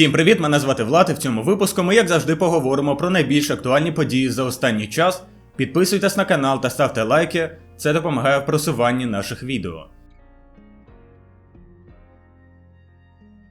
Всім привіт! Мене звати Влад і в цьому випуску ми, як завжди, поговоримо про найбільш актуальні події за останній час. Підписуйтесь на канал та ставте лайки, це допомагає в просуванні наших відео.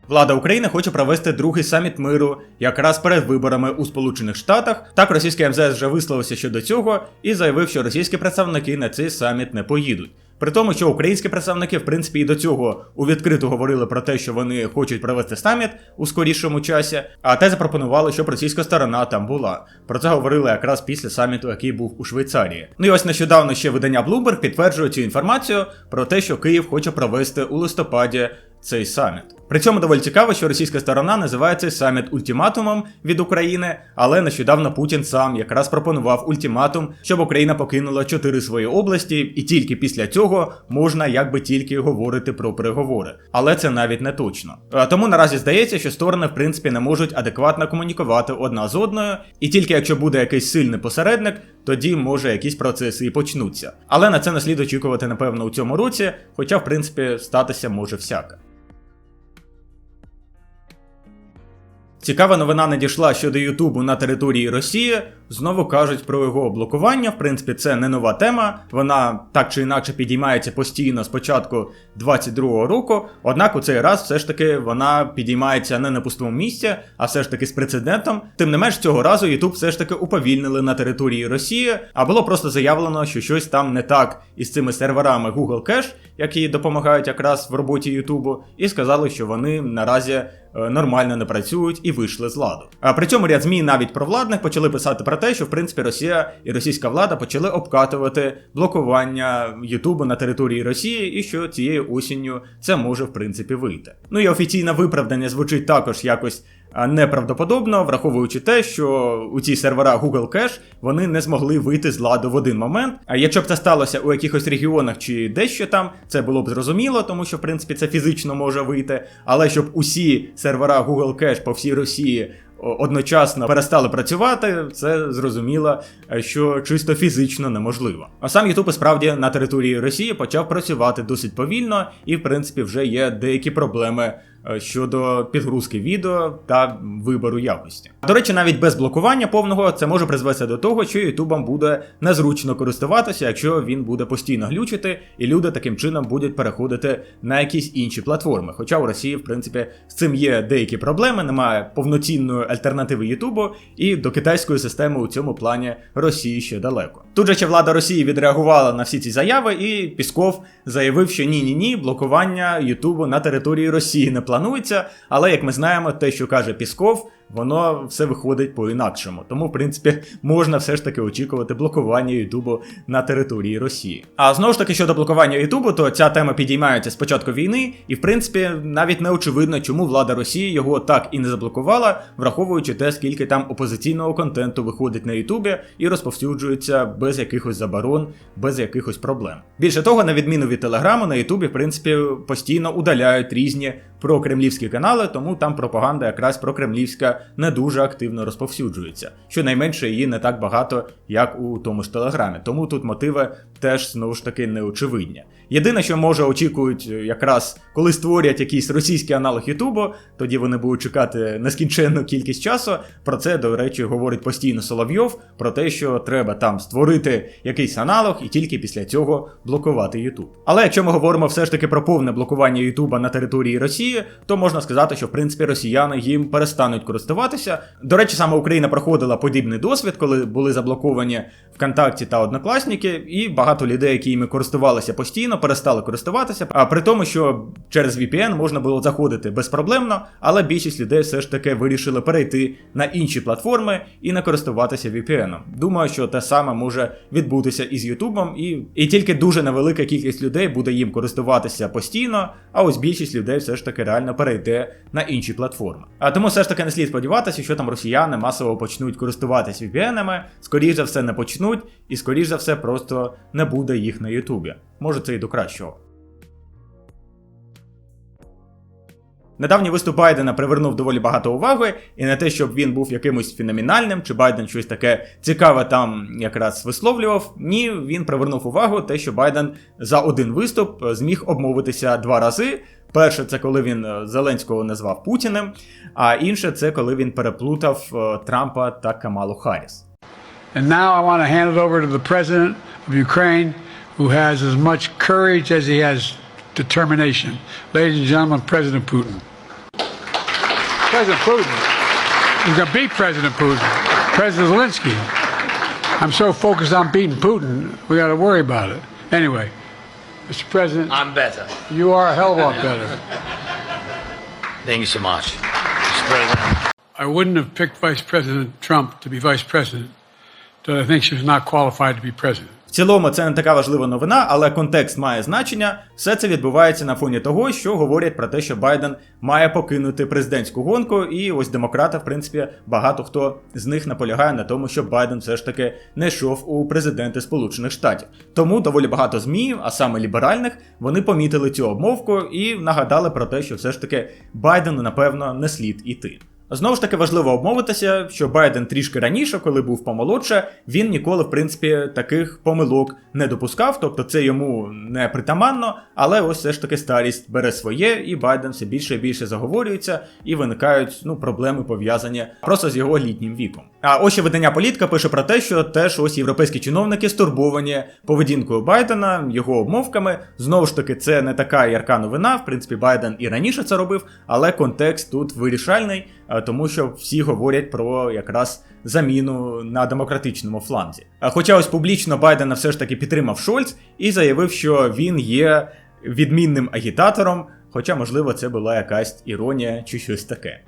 Влада України хоче провести другий саміт миру якраз перед виборами у Сполучених Штатах. Так російський МЗС вже висловився щодо цього і заявив, що російські представники на цей саміт не поїдуть. При тому, що українські представники, в принципі, і до цього у відкрито говорили про те, що вони хочуть провести саміт у скорішому часі, а те запропонували, щоб російська сторона там була. Про це говорили якраз після саміту, який був у Швейцарії. Ну і ось нещодавно ще видання Bloomberg підтверджує цю інформацію про те, що Київ хоче провести у листопаді цей саміт. При цьому доволі цікаво, що російська сторона називає цей саміт ультиматумом від України, але нещодавно Путін сам якраз пропонував ультиматум, щоб Україна покинула чотири свої області, і тільки після цього можна якби тільки говорити про переговори. Але це навіть не точно. Тому наразі здається, що сторони в принципі не можуть адекватно комунікувати одна з одною, і тільки якщо буде якийсь сильний посередник, тоді може якісь процеси і почнуться. Але на це не слід очікувати, напевно, у цьому році, хоча в принципі статися може всяке. Цікава новина надійшла щодо Ютубу на території Росії. Знову кажуть про його блокування. В принципі, це не нова тема. Вона так чи інакше підіймається постійно з початку 22-го року. Однак у цей раз все ж таки вона підіймається не на пустому місці, а все ж таки з прецедентом. Тим не менш, цього разу Ютуб все ж таки уповільнили на території Росії, а було просто заявлено, що щось там не так із цими серверами Google Cache, які допомагають якраз в роботі Ютубу, і сказали, що вони наразі. е, Нормально не працюють і вийшли з ладу. А при цьому ряд змі навіть провладних почали писати про те, що в принципі Росія і російська влада почали обкатувати блокування Ютубу на території Росії, і що цією осінню це може в принципі вийти. Ну і офіційне виправдання звучить також якось. Неправдоподобно, враховуючи те, що у ці сервера Google Cache вони не змогли вийти з ладу в один момент. А якщо б це сталося у якихось регіонах чи дещо там, це було б зрозуміло, тому що в принципі це фізично може вийти. Але щоб усі сервера Google Cache по всій Росії одночасно перестали працювати, це зрозуміло, е, що чисто фізично неможливо. А сам Ютуб справді на території Росії почав працювати досить повільно, і в принципі вже є деякі проблеми. Е, Щодо підгрузки відео та вибору якості. До речі, навіть без блокування повного це може призвести до того, що Ютубом буде незручно користуватися, якщо він буде постійно глючити, і люди таким чином будуть переходити на якісь інші платформи. Хоча у Росії, в принципі, з цим є деякі проблеми, немає повноцінної альтернативи Ютубу, і до китайської системи у цьому плані Росії ще далеко. Тут же ще влада Росії відреагувала на всі ці заяви, і Пісков заявив, що ні, ні, ні, блокування Ютубу на території Росії не планується. Але як ми знаємо, те, що каже Пісков, воно все виходить по-інакшому. Тому, в принципі, можна все ж таки очікувати блокування Ютубу на території Росії. А знову ж таки, щодо блокування Ютубу, то ця тема підіймається з початку війни, і в принципі навіть не очевидно, чому влада Росії його так і не заблокувала, враховуючи те, скільки там опозиційного контенту виходить на Ютубі і розповсюджується без якихось заборон, без якихось проблем. Більше того, на відміну від Телеграму, на Ютубі, в принципі, постійно удаляють різні прокремлівські канали, тому там пропаганда якраз прокремлівська не дуже активно розповсюджується. Щонайменше її не так багато, як у тому ж Телеграмі. Тому тут мотиви теж знову ж таки неочевидні. Єдине, що може очікують, е, якраз коли створять якийсь російський аналог Ютубу, тоді вони будуть чекати нескінченну кількість часу. Про це, до речі, говорить постійно Соловйов, про те, що треба там створити якийсь аналог і тільки після цього блокувати Ютуб. Але якщо ми говоримо все ж таки про повне блокування Ютуба на території Росії, то можна сказати, що в принципі росіяни їм перестануть користуватися. До речі, саме Україна проходила подібний досвід, коли були заблоковані ВКонтакті та Однокласники, і багато людей, які їми користувалися постійно, перестали користуватися. А при тому, що через VPN можна було заходити безпроблемно, але більшість людей все ж таки вирішили перейти на інші платформи і не користуватися VPN. Думаю, що те саме може відбутися із Ютубом, і, і тільки дуже невелика кількість людей буде їм користуватися постійно, а ось більшість людей все ж таки реально перейде на інші платформи. А тому все ж таки не слід сподіватися, що там росіяни масово почнуть користуватися VPN-ами, скоріш за все не почнуть, і скоріш за все просто не буде їх на Ютубі. Може це і до кращого. Недавній виступ Байдена привернув доволі багато уваги, і не те, щоб він був якимось феноменальним, чи Байден щось таке цікаве там якраз висловлював. Ні, він привернув увагу те, що Байден за один виступ зміг обмовитися два рази. Перше, це коли він е, Зеленського назвав Путіним, а інше це коли він переплутав е, Трампа та Камалу Харріс. And now I want to hand it over to the president of Ukraine, who has as much courage as he has determination. Ladies and gentlemen, President Putin. President Putin. He's going to beat President Putin. President Zelensky. I'm so focused on beating Putin, we got to worry about it. Anyway, Mr. President, I'm better. you are a hell of a lot better. Thank you so much. Mr. President. I wouldn't have picked Vice President Trump to be vice president, but I think she was not qualified to be president. В цілому це не така важлива новина, але контекст має значення. Все це відбувається на фоні того, що говорять про те, що Байден має покинути президентську гонку, і ось демократи, в принципі, багато хто з них наполягає на тому, що Байден все ж таки не йшов у президенти Сполучених Штатів. Тому доволі багато змі, а саме ліберальних, вони помітили цю обмовку і нагадали про те, що все ж таки Байдену, напевно, не слід іти. Знову ж таки важливо обмовитися, що Байден трішки раніше, коли був помолодше, він ніколи, в принципі, таких помилок не допускав, тобто це йому не притаманно, але ось все ж таки старість бере своє, і Байден все більше і більше заговорюється, і виникають ну, проблеми пов'язані просто з його літнім віком. А ось видання політка пише про те, що теж ось європейські чиновники стурбовані поведінкою Байдена, його обмовками. Знову ж таки, це не така ярка новина. В принципі, Байден і раніше це робив, але контекст тут вирішальний, е, тому що всі говорять про якраз заміну на демократичному фланзі. А Хоча ось публічно Байдена все ж таки підтримав Шольц і заявив, що він є відмінним агітатором, хоча, можливо, це була якась іронія чи щось таке.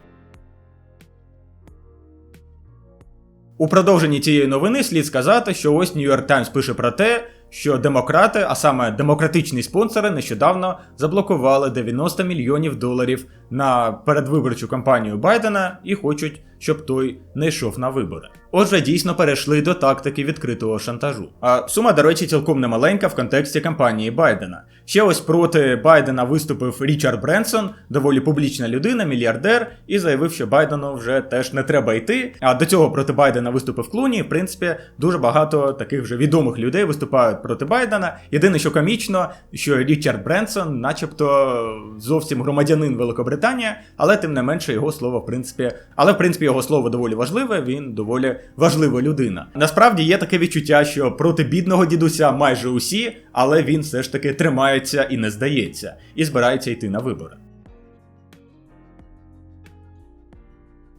У продовженні цієї новини слід сказати, що ось York Times пише про те, що демократи, а саме демократичні спонсори, нещодавно заблокували 90 мільйонів доларів на передвиборчу кампанію Байдена і хочуть, щоб той не йшов на вибори. Отже, дійсно перейшли до тактики відкритого шантажу. А сума, до речі, цілком немаленька в контексті кампанії Байдена. Ще ось проти Байдена виступив Річард Бренсон, доволі публічна людина, мільярдер, і заявив, що Байдену вже теж не треба йти. А до цього проти Байдена виступив Клуні. В принципі, дуже багато таких вже відомих людей виступають проти Байдена. Єдине, що комічно, що Річард Бренсон, начебто, зовсім громадянин Великобританії, але тим не менше його слово, в принципі, але в принципі його слово доволі важливе. Він доволі важлива людина. Насправді є таке відчуття, що проти бідного дідуся майже усі, але він все ж таки тримається і не здається, і збирається йти на вибори.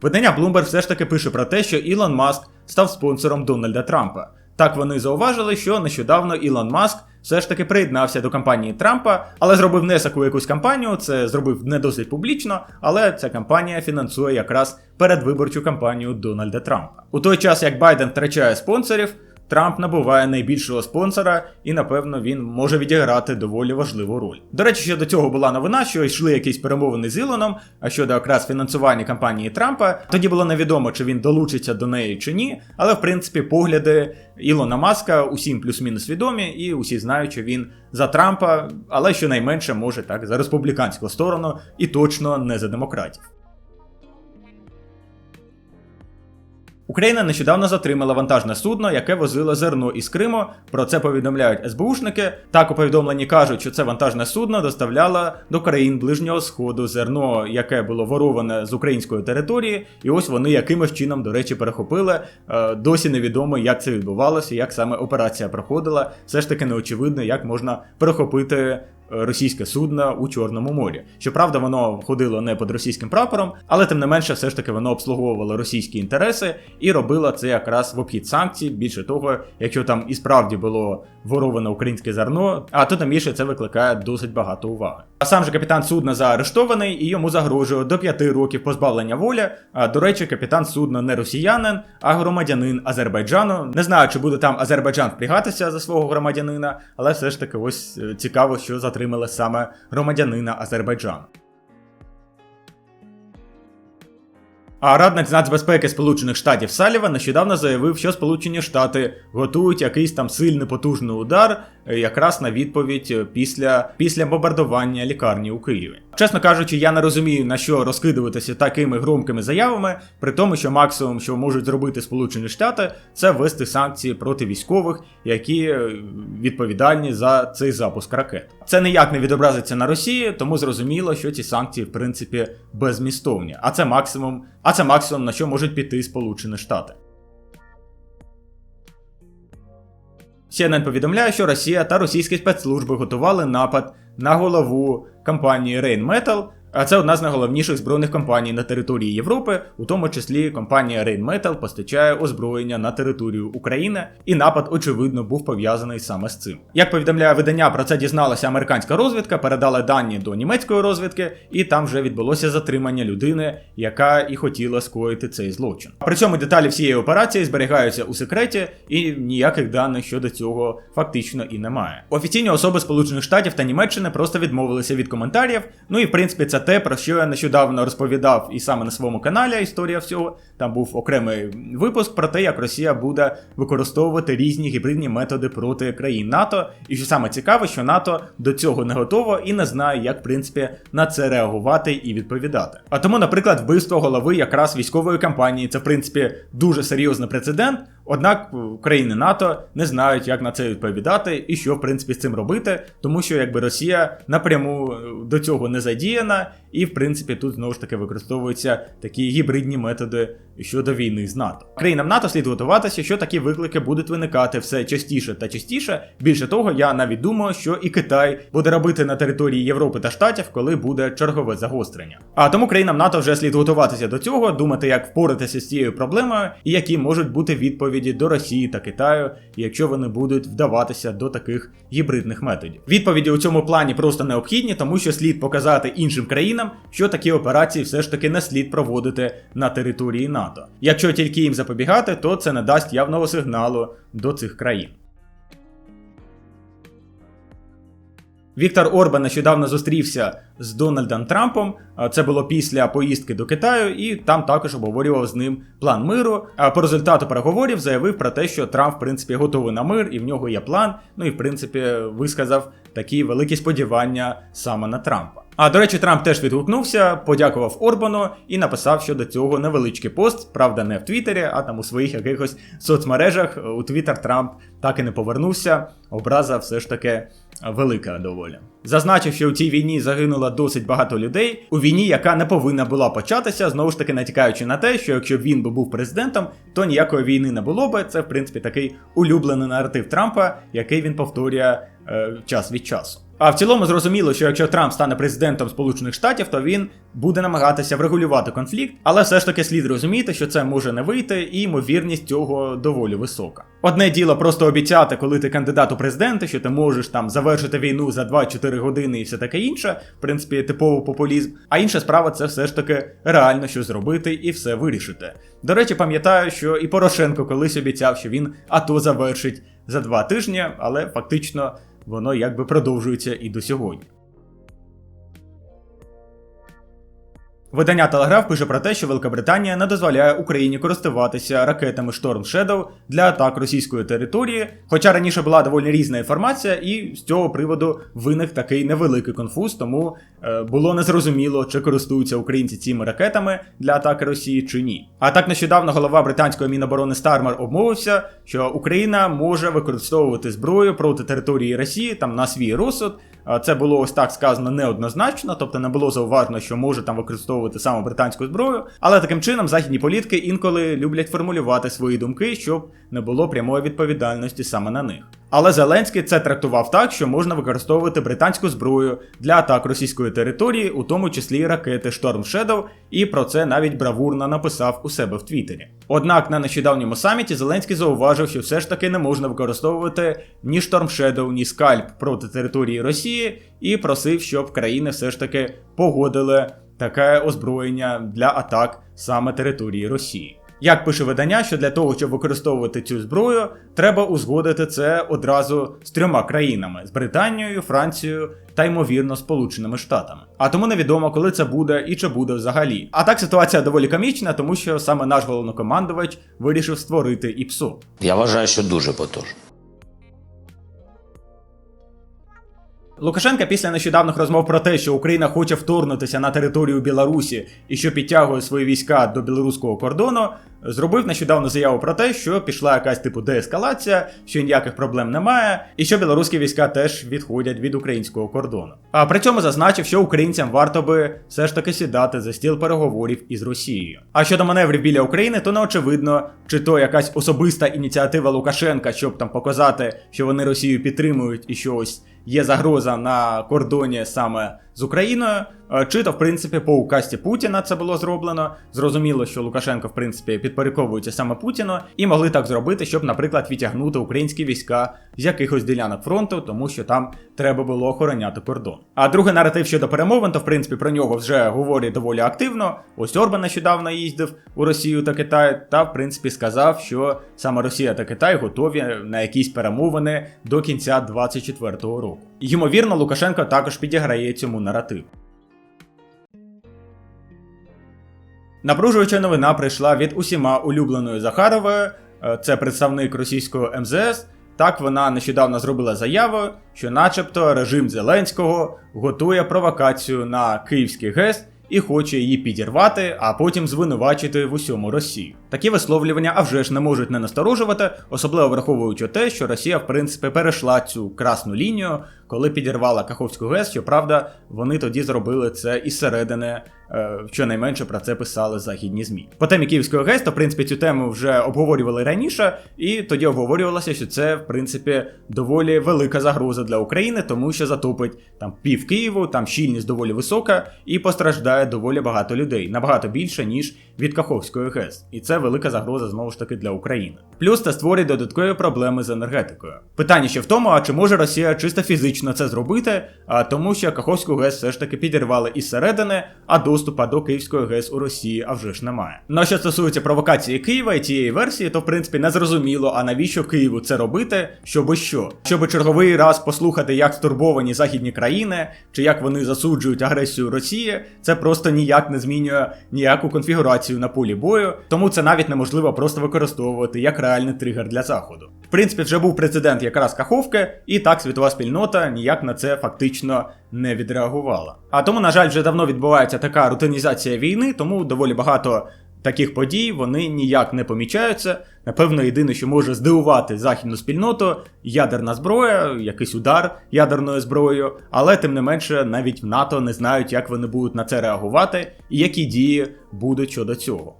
Видання Bloomberg все ж таки пише про те, що Ілон Маск став спонсором Дональда Трампа. Так вони зауважили, що нещодавно Ілон Маск все ж таки приєднався до кампанії Трампа, але зробив внесок у якусь кампанію. Це зробив не досить публічно, але ця кампанія фінансує якраз передвиборчу кампанію Дональда Трампа. У той час як Байден втрачає спонсорів. Трамп набуває найбільшого спонсора, і напевно він може відіграти доволі важливу роль. До речі, ще до цього була новина, що йшли якісь перемовини з Ілоном, а щодо якраз фінансування кампанії Трампа. Тоді було невідомо, чи він долучиться до неї чи ні. Але в принципі погляди Ілона Маска усім плюс-мінус відомі, і усі знають, що він за Трампа, але щонайменше може так за республіканську сторону і точно не за демократів. Україна нещодавно затримала вантажне судно, яке возило зерно із Криму. Про це повідомляють СБУшники. Так у повідомленні кажуть, що це вантажне судно доставляло до країн ближнього сходу зерно, яке було вороване з української території, і ось вони якимось чином, до речі, перехопили. Е, Досі невідомо, як це відбувалося, як саме операція проходила. Все ж таки неочевидно, як можна перехопити російське судно у Чорному морі. Щоправда, воно ходило не під російським прапором, але тим не менше, все ж таки воно обслуговувало російські інтереси і робило це якраз в обхід санкцій. Більше того, якщо там і справді було вороване українське зерно, а то там більше це викликає досить багато уваги. А сам же капітан судна заарештований і йому загрожує до 5 років позбавлення волі. А до речі, капітан судна не росіянин, а громадянин Азербайджану. Не знаю, чи буде там Азербайджан впрягатися за свого громадянина, але все ж таки ось е, цікаво, що затримали саме громадянина Азербайджану. А радник з нацбезпеки Сполучених Штатів Саліван нещодавно заявив, що Сполучені Штати готують якийсь там сильний потужний удар е, якраз на відповідь е, після, після бомбардування лікарні у Києві. Чесно кажучи, я не розумію на що розкидуватися такими громкими заявами, при тому, що максимум, що можуть зробити Сполучені Штати, це ввести санкції проти військових, які е, відповідальні за цей запуск ракет. Це ніяк не відобразиться на Росії, тому зрозуміло, що ці санкції в принципі безмістовні. А це максимум, а це максимум на що можуть піти Сполучені Штати. CNN повідомляє, що Росія та російські спецслужби готували напад на голову компанії Rheinmetall, а це одна з найголовніших збройних компаній на території Європи, у тому числі компанія Rheinmetall постачає озброєння на територію України, і напад, очевидно, був пов'язаний саме з цим. Як повідомляє видання, про це дізналася американська розвідка, передали дані до німецької розвідки, і там вже відбулося затримання людини, яка і хотіла скоїти цей злочин. При цьому деталі всієї операції зберігаються у секреті, і ніяких даних щодо цього фактично і немає. Офіційні особи Сполучених Штатів та Німеччини просто відмовилися від коментарів. Ну і в принципі це те, про що я нещодавно розповідав і саме на своєму каналі Історія всього. Там був окремий випуск про те, як Росія буде використовувати різні гібридні методи проти країн НАТО. І що саме цікаве, що НАТО до цього не готово і не знає, як в принципі на це реагувати і відповідати. А тому, наприклад, вбивство голови якраз військової кампанії це в принципі дуже серйозний прецедент. Однак країни НАТО не знають, як на це відповідати і що в принципі з цим робити, тому що якби Росія напряму е, до цього не задіяна, і в принципі тут знову ж таки використовуються такі гібридні методи щодо війни з НАТО. Країнам НАТО слід готуватися, що такі виклики будуть виникати все частіше та частіше. Більше того, я навіть думаю, що і Китай буде робити на території Європи та Штатів, коли буде чергове загострення. А тому країнам НАТО вже слід готуватися до цього, думати, як впоратися з цією проблемою, і які можуть бути відповіді до Росії та Китаю, якщо вони будуть вдаватися до таких гібридних методів. Відповіді у цьому плані просто необхідні, тому що слід показати іншим країнам, що такі операції все ж таки не слід проводити на території НАТО. Якщо тільки їм запобігати, то це не дасть явного сигналу до цих країн. Віктор Орбан нещодавно зустрівся з Дональдом Трампом. Це було після поїздки до Китаю, і там також обговорював з ним план миру. А по результату переговорів заявив про те, що Трамп, в принципі, готовий на мир, і в нього є план. Ну і в принципі висказав такі великі сподівання саме на Трампа. А до речі, Трамп теж відгукнувся, подякував Орбану і написав щодо цього невеличкий пост, правда, не в Твіттері, а там у своїх якихось соцмережах. У Твіттер Трамп так і не повернувся. Образа все ж таки велика доволі. Зазначив, що у цій війні загинуло досить багато людей. У війні, яка не повинна була початися, знову ж таки натякаючи на те, що якщо б він би був президентом, то ніякої війни не було би. Це в принципі такий улюблений наратив Трампа, який він повторює е, час від часу. А в цілому зрозуміло, що якщо Трамп стане президентом Сполучених Штатів, то він буде намагатися врегулювати конфлікт, але все ж таки слід розуміти, що це може не вийти, і ймовірність цього доволі висока. Одне діло просто обіцяти, коли ти кандидат у президенти, що ти можеш там завершити війну за 2-4 години і все таке інше, в принципі, типовий популізм. А інша справа це все ж таки реально що зробити і все вирішити. До речі, пам'ятаю, що і Порошенко колись обіцяв, що він АТО завершить за два тижні, але фактично воно якби продовжується і до сьогодні. Видання Телеграф пише про те, що Велика не дозволяє Україні користуватися ракетами Storm Shadow для атак російської території. Хоча раніше була доволі різна інформація, і з цього приводу виник такий невеликий конфуз, тому е, було незрозуміло, чи користуються українці цими ракетами для атаки Росії чи ні. А так нещодавно голова британської міноборони Стармер обмовився, що Україна може використовувати зброю проти території Росії там на свій розсуд. Це було ось так сказано неоднозначно, тобто не було зауважено, що може там використовувати саме британську зброю. Але таким чином західні політики інколи люблять формулювати свої думки, щоб не було прямої відповідальності саме на них. Але Зеленський це трактував так, що можна використовувати британську зброю для атак російської території, у тому числі і ракети Storm Shadow, і про це навіть бравурно написав у себе в Твіттері. Однак на нещодавньому саміті Зеленський зауважив, що все ж таки не можна використовувати ні Storm Shadow, ні скальп проти території Росії, і просив, щоб країни все ж таки погодили таке озброєння для атак саме території Росії. Як пише видання, що для того, щоб використовувати цю зброю, треба узгодити це одразу з трьома країнами: з Британією, Францією та ймовірно Сполученими Штатами. А тому невідомо, коли це буде і чи буде взагалі. А так ситуація доволі комічна, тому що саме наш головнокомандувач вирішив створити ІПСО. Я вважаю, що дуже потужно. Лукашенка після нещодавних розмов про те, що Україна хоче вторгнутися на територію Білорусі і що підтягує свої війська до білоруського кордону, зробив нещодавно заяву про те, що пішла якась типу деескалація, що ніяких проблем немає, і що білоруські війська теж відходять від українського кордону. А при цьому зазначив, що українцям варто би все ж таки сідати за стіл переговорів із Росією. А щодо маневрів біля України, то не очевидно, чи то якась особиста ініціатива Лукашенка, щоб там показати, що вони Росію підтримують і що ось є загроза на кордоні саме з Україною, чи то в принципі по указці Путіна це було зроблено. Зрозуміло, що Лукашенко в принципі підпорядковується саме Путіну, і могли так зробити, щоб, наприклад, відтягнути українські війська з якихось ділянок фронту, тому що там треба було охороняти кордон. А другий наратив щодо перемовин, то в принципі про нього вже говорять доволі активно. Ось Орбан нещодавно їздив у Росію та Китай, та в принципі сказав, що саме Росія та Китай готові на якісь перемовини до кінця 2024 року. Ймовірно, Лукашенко також підіграє цьому наративу. Напружуюча новина прийшла від усіма улюбленої Захарової, е, це представник російського МЗС. Так вона нещодавно зробила заяву, що, начебто, режим Зеленського готує провокацію на Київський ГЕС і хоче її підірвати, а потім звинувачити в усьому Росію. Такі висловлювання, а вже ж не можуть не насторожувати, особливо враховуючи те, що Росія, в принципі, перейшла цю красну лінію, коли підірвала Каховську ГЕС. Щоправда, вони тоді зробили це із середини, щонайменше про це писали західні змі. По темі Київського ГЕСТО в принципі цю тему вже обговорювали раніше, і тоді обговорювалося, що це в принципі доволі велика загроза для України, тому що затопить там пів Києву, там щільність доволі висока, і постраждає доволі багато людей, набагато більше ніж від Каховської ГЕС. І це велика загроза знову ж таки для України. Плюс це створить додаткові проблеми з енергетикою. Питання ще в тому, а чи може Росія чисто фізично це зробити, а тому що Каховську ГЕС все ж таки підірвали із середини, а доступа до Київської ГЕС у Росії а вже ж немає. Ну що стосується провокації Києва і тієї версії, то в принципі не зрозуміло, а навіщо Києву це робити, щоби що? Щоби черговий раз послухати, як стурбовані західні країни, чи як вони засуджують агресію Росії, це просто ніяк не змінює ніяку конфігурацію на полі бою, тому це навіть неможливо просто використовувати як реальний тригер для заходу. В принципі, вже був прецедент якраз Каховки, і так світова спільнота ніяк на це фактично не відреагувала. А тому, на жаль, вже давно відбувається така рутинізація війни, тому доволі багато таких подій вони ніяк не помічаються. Напевно, єдине, що може здивувати західну спільноту, ядерна зброя, якийсь удар ядерною зброєю, але тим не менше навіть в НАТО не знають, як вони будуть на це реагувати і які дії будуть щодо цього.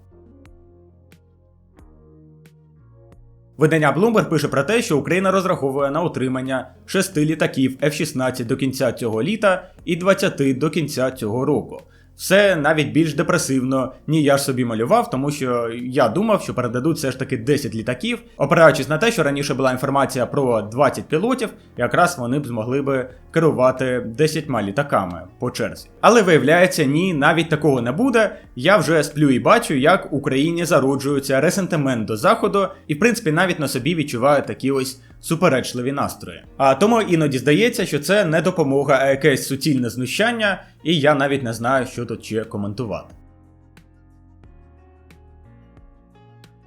Видання Bloomberg пише про те, що Україна розраховує на отримання 6 літаків F-16 до кінця цього літа і 20 до кінця цього року. Все навіть більш депресивно, ні я ж собі малював, тому що я думав, що передадуть все ж таки 10 літаків, опираючись на те, що раніше була інформація про 20 пілотів, якраз вони б змогли би керувати 10 літаками по черзі. Але виявляється, ні, навіть такого не буде. Я вже сплю і бачу, як в Україні зароджується ресентимент до заходу, і в принципі навіть на собі відчуваю такі ось суперечливі настрої. А тому іноді здається, що це не допомога, а якесь суцільне знущання, і я навіть не знаю, що тут ще коментувати.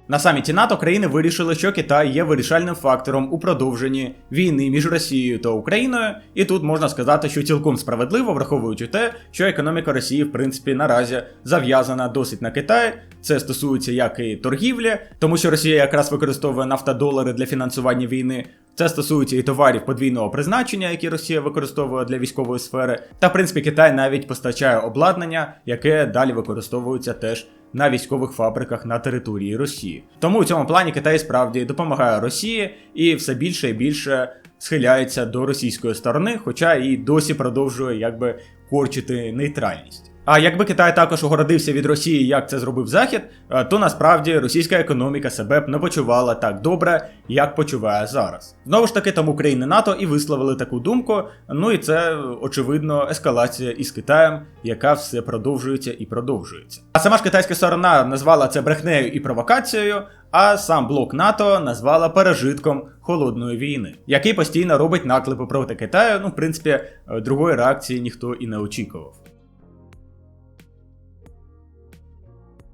На саміті НАТО країни вирішили, що Китай є вирішальним фактором у продовженні війни між Росією та Україною, і тут можна сказати, що цілком справедливо, враховуючи те, що економіка Росії, в принципі, наразі зав'язана досить на Китай. Це стосується як і торгівлі, тому що Росія якраз використовує нафтодолари для фінансування війни. Це стосується і товарів подвійного призначення, які Росія використовує для військової сфери. Та в принципі Китай навіть постачає обладнання, яке далі використовується теж на військових фабриках на території Росії. Тому у цьому плані Китай справді допомагає Росії і все більше і більше схиляється до російської сторони, хоча і досі продовжує якби корчити нейтральність. А якби Китай також огородився від Росії, як це зробив Захід, е, то насправді російська економіка себе б не почувала так добре, як почуває зараз. Знову ж таки, тому країни НАТО і висловили таку думку. Ну і це очевидно ескалація із Китаєм, яка все продовжується і продовжується. А сама ж китайська сторона назвала це брехнею і провокацією. А сам блок НАТО назвала пережитком холодної війни, який постійно робить наклепи проти Китаю. Ну, в принципі, е, другої реакції ніхто і не очікував.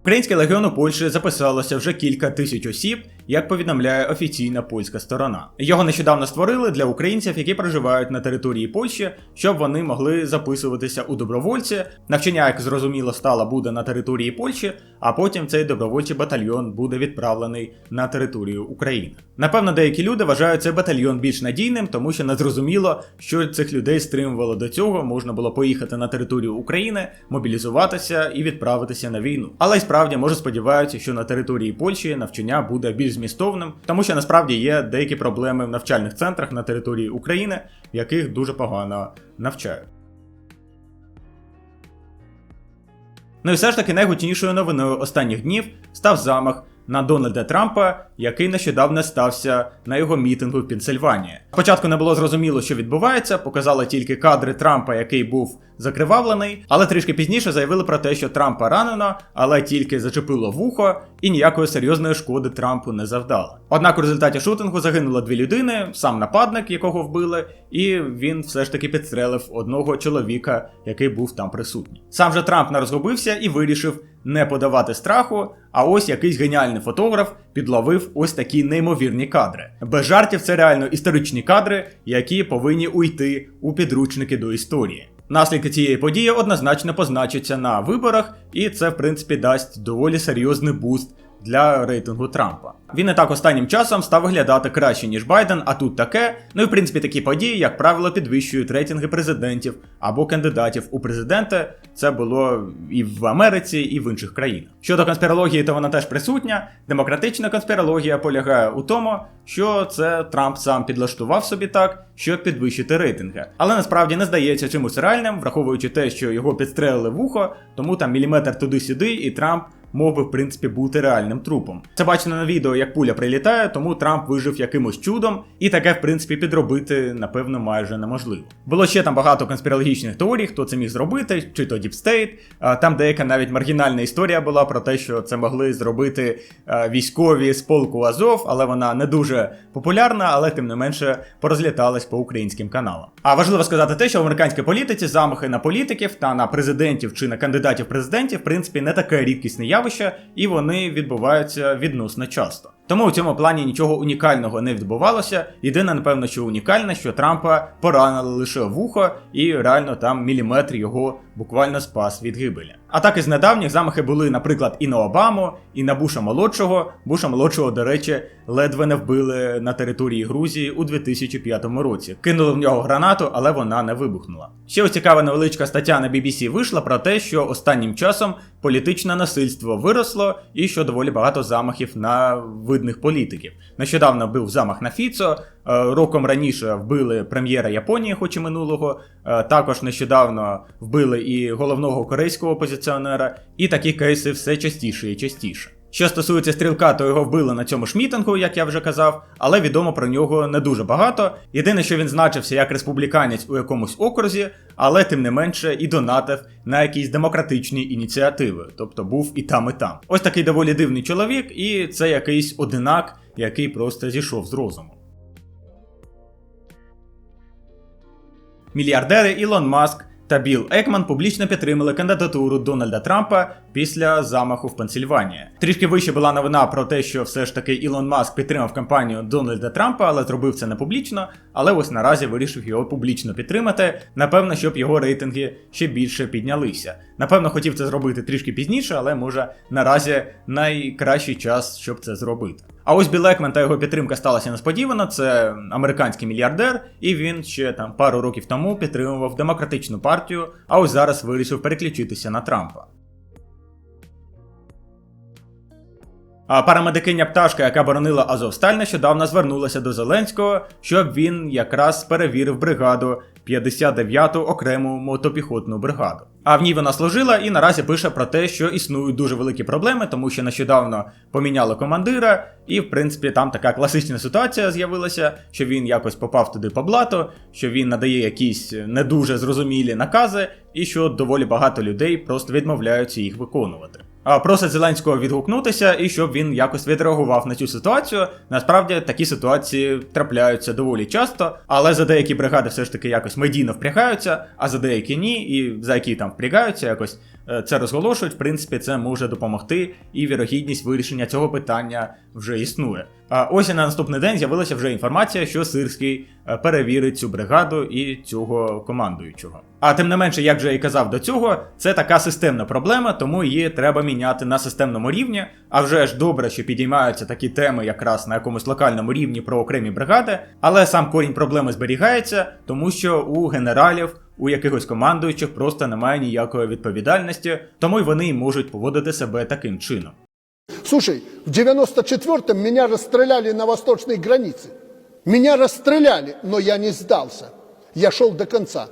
Український легіон у Польщі записалося вже кілька тисяч осіб, як повідомляє офіційна польська сторона. Його нещодавно створили для українців, які проживають на території Польщі, щоб вони могли записуватися у добровольці. Навчання, як зрозуміло, стало буде на території Польщі, а потім цей добровольчий батальйон буде відправлений на територію України. Напевно, деякі люди вважають цей батальйон більш надійним, тому що не зрозуміло, що цих людей стримувало до цього. Можна було поїхати на територію України, мобілізуватися і відправитися на війну. Але й справді може сподіваються, що на території Польщі навчання буде більш змістовним, тому що насправді є деякі проблеми в навчальних центрах на території України, в яких дуже погано навчають. Ну і все ж таки найгучнішою новиною останніх днів став замах на Дональда Трампа, який нещодавно стався на його мітингу в Пенсильванії. Спочатку не було зрозуміло, що відбувається, показали тільки кадри Трампа, який був закривавлений, але трішки пізніше заявили про те, що Трампа ранено, але тільки зачепило вухо і ніякої серйозної шкоди Трампу не завдало. Однак у результаті шутингу загинуло дві людини, сам нападник, якого вбили, і він все ж таки підстрелив одного чоловіка, який був там присутній. Сам же Трамп не розгубився і вирішив не подавати страху. А ось якийсь геніальний фотограф підловив ось такі неймовірні кадри. Без жартів, це реально історичні кадри, які повинні уйти у підручники до історії. Наслідки цієї події однозначно позначаться на виборах, і це, в принципі, дасть доволі серйозний буст для рейтингу Трампа. Він і так останнім часом став виглядати краще, ніж Байден, а тут таке. Ну і в принципі такі події, як правило, підвищують рейтинги президентів або кандидатів у президенти. Це було і в Америці, і в інших країнах. Щодо конспірології, то вона теж присутня. Демократична конспірологія полягає у тому, що це Трамп сам підлаштував собі так, щоб підвищити рейтинги. Але насправді не здається чимось реальним, враховуючи те, що його підстрелили в ухо, тому там міліметр туди-сюди, і Трамп мог би в принципі бути реальним трупом. Це бачено на відео, як пуля прилітає, тому Трамп вижив якимось чудом, і таке, в принципі, підробити, напевно, майже неможливо. Було ще там багато конспірологічних теорій, хто це міг зробити, чи то. А, Там деяка навіть маргінальна історія була про те, що це могли зробити військові з полку Азов, але вона не дуже популярна, але тим не менше порозліталась по українським каналам. А важливо сказати те, що в американській політиці замахи на політиків та на президентів чи на кандидатів президентів, в принципі, не таке рідкісне явище, і вони відбуваються відносно часто. Тому у цьому плані нічого унікального не відбувалося. Єдине, напевно, що унікальне, що Трампа поранили лише вухо, і реально там міліметр його буквально спас від гибелі. А так із недавніх замахи були, наприклад, і на Обаму, і на Буша молодшого. Буша молодшого, до речі, ледве не вбили на території Грузії у 2005 році. Кинули в нього гранату, але вона не вибухнула. Ще цікава невеличка стаття на BBC вийшла про те, що останнім часом політичне насильство виросло і що доволі багато замахів на видних політиків. Нещодавно був замах на Фіцо. е, Роком раніше вбили прем'єра Японії, хоч і минулого. е, Також нещодавно вбили і головного корейського опозиціонера, і такі кейси все частіше і частіше. Що стосується стрілка, то його вбили на цьому ж мітингу, як я вже казав, але відомо про нього не дуже багато. Єдине, що він значився як республіканець у якомусь окрузі, але тим не менше і донатив на якісь демократичні ініціативи, тобто був і там, і там. Ось такий доволі дивний чоловік, і це якийсь одинак, який просто зійшов з розуму. Мільярдери Ілон Маск та Білл Екман публічно підтримали кандидатуру Дональда Трампа після замаху в Пенсільванії. Трішки вище була новина про те, що все ж таки Ілон Маск підтримав кампанію Дональда Трампа, але зробив це не публічно. Але ось наразі вирішив його публічно підтримати. Напевно, щоб його рейтинги ще більше піднялися. Напевно, хотів це зробити трішки пізніше, але може наразі найкращий час, щоб це зробити. А ось Білл Екмен та його підтримка сталася несподівано. Це американський мільярдер, і він ще там пару років тому підтримував демократичну партію, а ось зараз вирішив переключитися на Трампа. А парамедикиня пташка, яка боронила Азовсталь, нещодавно звернулася до Зеленського, щоб він якраз перевірив бригаду 59-ту окрему мотопіхотну бригаду. А в ній вона служила і наразі пише про те, що існують дуже великі проблеми, тому що нещодавно поміняли командира, і в принципі там така класична ситуація з'явилася, що він якось попав туди по блату, що він надає якісь не дуже зрозумілі накази, і що доволі багато людей просто відмовляються їх виконувати. Просить Зеленського відгукнутися і щоб він якось відреагував на цю ситуацію. Насправді такі ситуації трапляються доволі часто, але за деякі бригади все ж таки якось медійно впрягаються, а за деякі ні, і за які там впрягаються, якось це розголошують, в принципі, це може допомогти, і вірогідність вирішення цього питання вже існує. А ось і на наступний день з'явилася вже інформація, що Сирський е, перевірить цю бригаду і цього командуючого. А тим не менше, як же я і казав до цього, це така системна проблема, тому її треба міняти на системному рівні. А вже ж добре, що підіймаються такі теми якраз на якомусь локальному рівні про окремі бригади, але сам корінь проблеми зберігається, тому що у генералів. У якихось командуючих просто немає ніякої відповідальності, тому й вони можуть поводити себе таким чином. Слушай, в 94-м меня расстреляли на восточной границе. Меня расстреляли, но я не сдался. Я шел до конца.